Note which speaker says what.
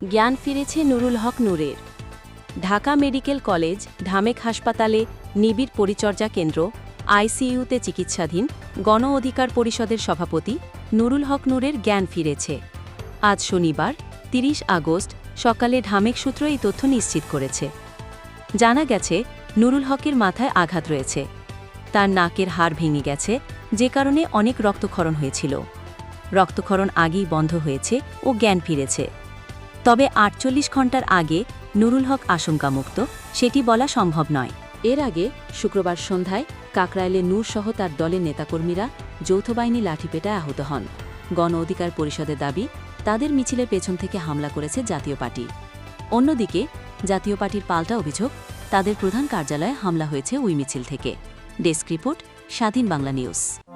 Speaker 1: জ্ঞান ফিরেছে নুরুল হক নূরের। ঢাকা মেডিকেল কলেজ, ঢামেক হাসপাতালে নিবিড় পরিচর্যা কেন্দ্র, আইসিইউতে চিকিৎসাধীন গণ অধিকার পরিষদের সভাপতি নুরুল হক নূরের জ্ঞান ফিরেছে। আজ শনিবার ৩০ আগস্ট, সকালে ঢামেক সূত্র এই তথ্য নিশ্চিত করেছে। জানা গেছে, নুরুল হকের মাথায় আঘাত রয়েছে। তার নাকের হাড় ভেঙে গেছে, যে কারণে অনেক রক্তক্ষরণ হয়েছিল। রক্তক্ষরণ আগেই বন্ধ হয়েছে ও জ্ঞান ফিরেছে। তবে আটচল্লিশ ঘণ্টার আগে নুরুল হক আশঙ্কামুক্ত, সেটি বলা সম্ভব নয়। এর আগে শুক্রবার সন্ধ্যায় কাকরাইলে নূরসহ তার দলের নেতাকর্মীরা যৌথ বাহিনী লাঠিপেটায় আহত হন। গণ অধিকার পরিষদের দাবি, তাদের মিছিলের পেছন থেকে হামলা করেছে জাতীয় পার্টি। অন্যদিকে, জাতীয় পার্টির পাল্টা অভিযোগ, তাদের প্রধান কার্যালয়ে হামলা হয়েছে ওই মিছিল থেকে। ডেস্ক রিপোর্ট, স্বাধীন বাংলা নিউজ।